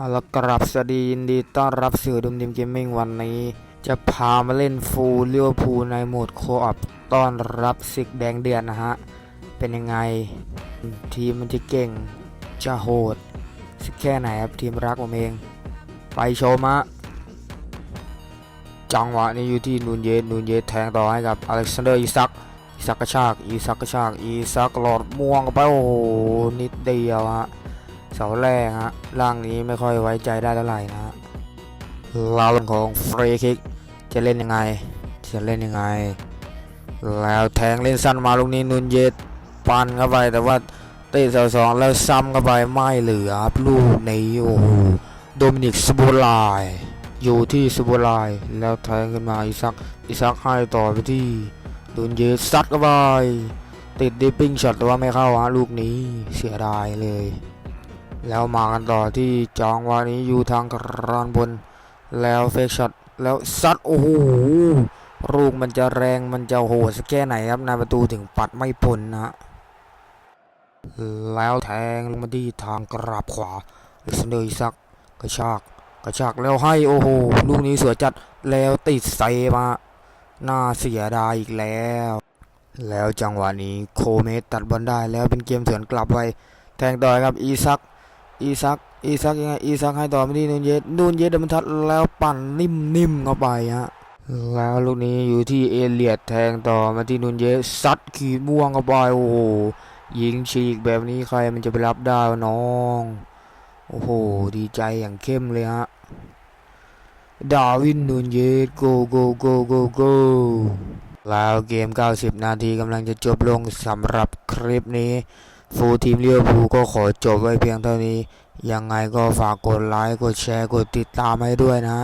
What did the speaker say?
เอาละกรับสวัสดียินดีต้อนรับสู่ดุมดิมเกมมิ่งวันนี้ จะพามาเล่นฟูลเลี้ยวภูในโหมดโคออปต้อนรับศึกแดงเดือดนะฮะ เป็นยังไง ทีมมันจะเก่ง จะโหดสักแค่ไหนครับทีมรักผมเอง ไปโชมะจังหวะนี้อยู่ที่นูนเยสนูนเยสแทงต่อให้กับอเล็กซานเดอร์อิซักอิซักกระชากอิซักกระชากอิซักหลอดม่วงไปโอ้โหนิดเดียวฮะ เสาแรกฮะร่างนี้ไม่ค่อยไว้ใจได้เท่าไหร่นะฮะเรื่องของฟรีคิกจะเล่นยังไง จะเล่นยังไง แล้วแทงเล่นสั้นมาลูกนี้นุนเยตปันเข้าไปแต่ว่าเตะเสาสองแล้วซ้ำเข้าไปไม่เหลือครับลูกนี้โอ้โหโดมินิกสบูไลายอยู่ที่สบูไลายแล้วแทงขึ้นมาอิซักอิซักให้ต่อไปที่นุนเยตซัดเข้าไปติดดิปปิ้งช็อตแต่ว่าไม่เข้าฮะลูกนี้เสียดายเลย แล้วมากันต่อที่จองวานี้อยู่ทางกรานบน แล้วเฟกช็อตแล้วซัดโอ้โหลูกมันจะแรงมันจะโหดสักแค่ไหนครับนายประตูถึงปัดไม่พ้นนะฮะแล้วแทงลงมาที่ทางกราบขวาลิสเนอร์ซักกระชากกระชากแล้วให้โอ้โหลูกนี้สวยจัดแล้วติดเซมาน่าเสียดายอีกแล้ว แล้วจังหวะนี้โคเมสตัดบอลได้แล้วเป็นเกมสวนกลับไปแทงต่อครับอีซัก อีซักอีซักยังไงอีซักให้ต่อไปที่นูนเยสนูนเยสเดยวมันทัดแล้วปั่นนิ่มๆเข้าไปฮะแล้วลูกนี้อยู่ที่เอเลียดแทงต่อมาที่นูนเยสซัดขีดม่วงเข้าไปโอ้โหยิงฉีกแบบนี้ใครมันจะไปรับได้น้องโอ้โหดีใจอย่างเข้มเลยฮะดาวินนูนเยสโกโกโกโกโกแล้วเกม 90 นาทีกำลังจะจบลงสำหรับคลิปนี้ ฟูลทีมเลี้ยวภูก็ขอจบไว้เพียงเท่านี้ ยังไงก็ฝากกดไลค์ กดแชร์ กดติดตามให้ด้วยนะ